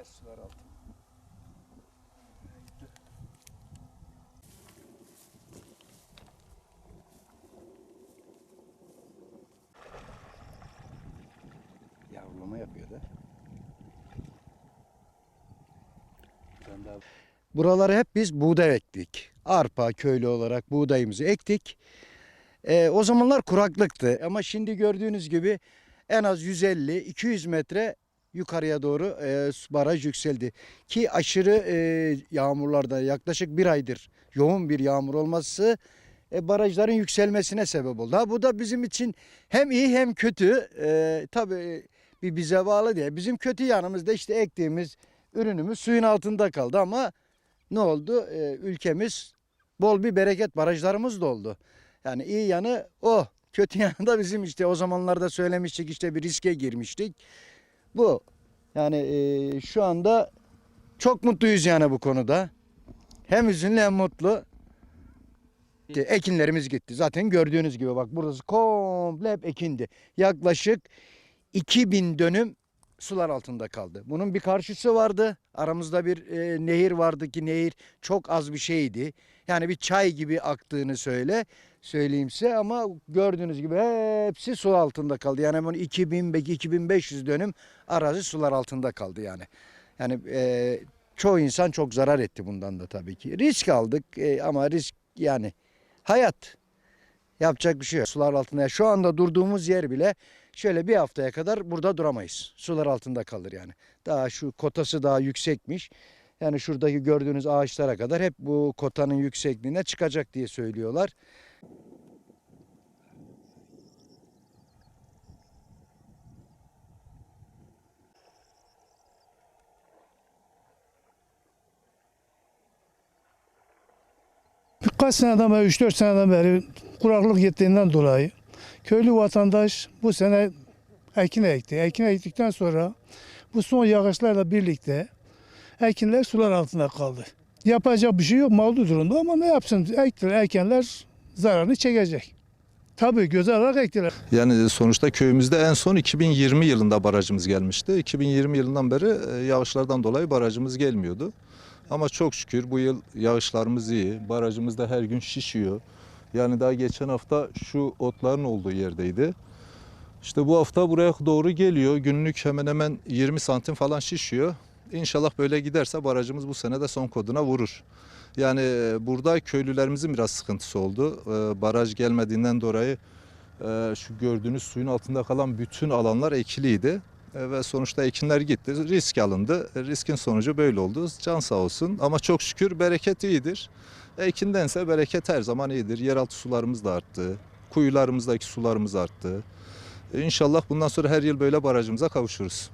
Gider sular altı. Yavrulama yapıyor da. Ben daha Buraları hep biz buğday ektik. Arpa köylü olarak buğdayımızı ektik. Ee, o zamanlar kuraklıktı ama şimdi gördüğünüz gibi en az 150-200 metre yukarıya doğru e, baraj yükseldi. Ki aşırı e, yağmurlarda yaklaşık bir aydır yoğun bir yağmur olması e, barajların yükselmesine sebep oldu. Ha, bu da bizim için hem iyi hem kötü. E, tabii bir bize bağlı diye. Bizim kötü yanımızda işte ektiğimiz ürünümüz suyun altında kaldı ama ne oldu? E, ülkemiz bol bir bereket barajlarımız da oldu. Yani iyi yanı o. Kötü yanı da bizim işte o zamanlarda söylemiştik işte bir riske girmiştik. Bu. Yani e, şu anda çok mutluyuz yani bu konuda. Hem üzünlü hem mutlu. Ekinlerimiz gitti. Zaten gördüğünüz gibi bak burası komple hep ekindi. Yaklaşık 2000 dönüm sular altında kaldı. Bunun bir karşısı vardı. Aramızda bir e, nehir vardı ki nehir çok az bir şeydi. Yani bir çay gibi aktığını söyle söyleyeyim size ama gördüğünüz gibi hepsi su altında kaldı. Yani bunun 2000 belki 2500 dönüm arazi sular altında kaldı yani. Yani e, çoğu insan çok zarar etti bundan da tabii ki. Risk aldık e, ama risk yani hayat. Yapacak bir şey yok. Sular altında. Şu anda durduğumuz yer bile şöyle bir haftaya kadar burada duramayız. Sular altında kalır yani. Daha şu kotası daha yüksekmiş. Yani şuradaki gördüğünüz ağaçlara kadar hep bu kotanın yüksekliğine çıkacak diye söylüyorlar. Birkaç seneden beri, 3-4 seneden beri kuraklık gittiğinden dolayı köylü vatandaş bu sene ekin ekti. Ekin ektikten sonra bu son yağışlarla birlikte ekinler sular altında kaldı. Yapacak bir şey yok mağdur durumda ama ne yapsın ektiler, ekenler zararını çekecek. Tabii göze alarak ektiler. Yani sonuçta köyümüzde en son 2020 yılında barajımız gelmişti. 2020 yılından beri e, yağışlardan dolayı barajımız gelmiyordu. Ama çok şükür bu yıl yağışlarımız iyi. Barajımız da her gün şişiyor. Yani daha geçen hafta şu otların olduğu yerdeydi. İşte bu hafta buraya doğru geliyor. Günlük hemen hemen 20 santim falan şişiyor. İnşallah böyle giderse barajımız bu sene de son koduna vurur. Yani e, burada köylülerimizin biraz sıkıntısı oldu. E, Baraj gelmediğinden dolayı e, şu gördüğünüz suyun altında kalan bütün alanlar ekiliydi. E, Ve sonuçta ekinler gitti. Risk alındı. E, Riskin sonucu böyle oldu. Can sağ olsun. Ama çok şükür bereket iyidir. Ekindense bereket her zaman iyidir. Yeraltı sularımız da arttı. Kuyularımızdaki sularımız arttı. E, İnşallah bundan sonra her yıl böyle barajımıza kavuşuruz.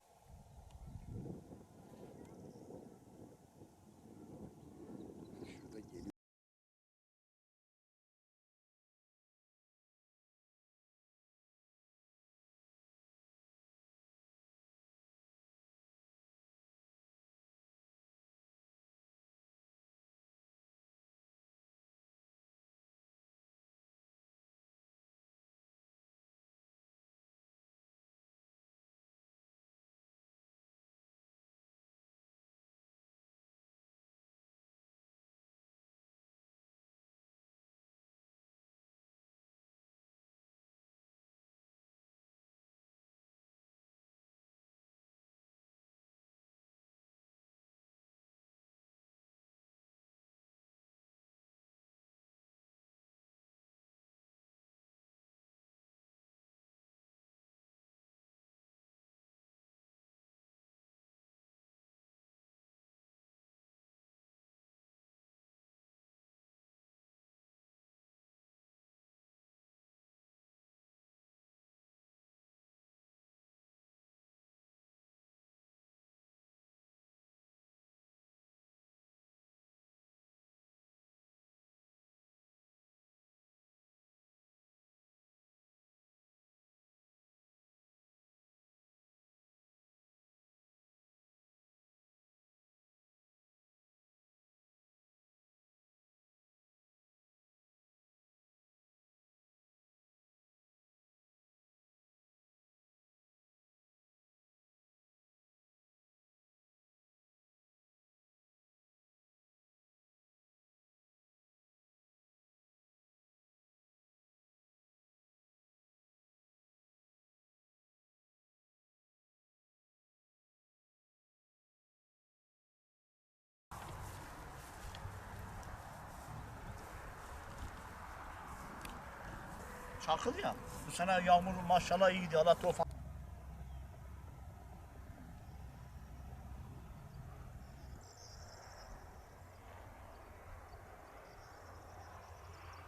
Çakıl ya. Bu sene yağmur maşallah iyi gidiyor. Allah tofan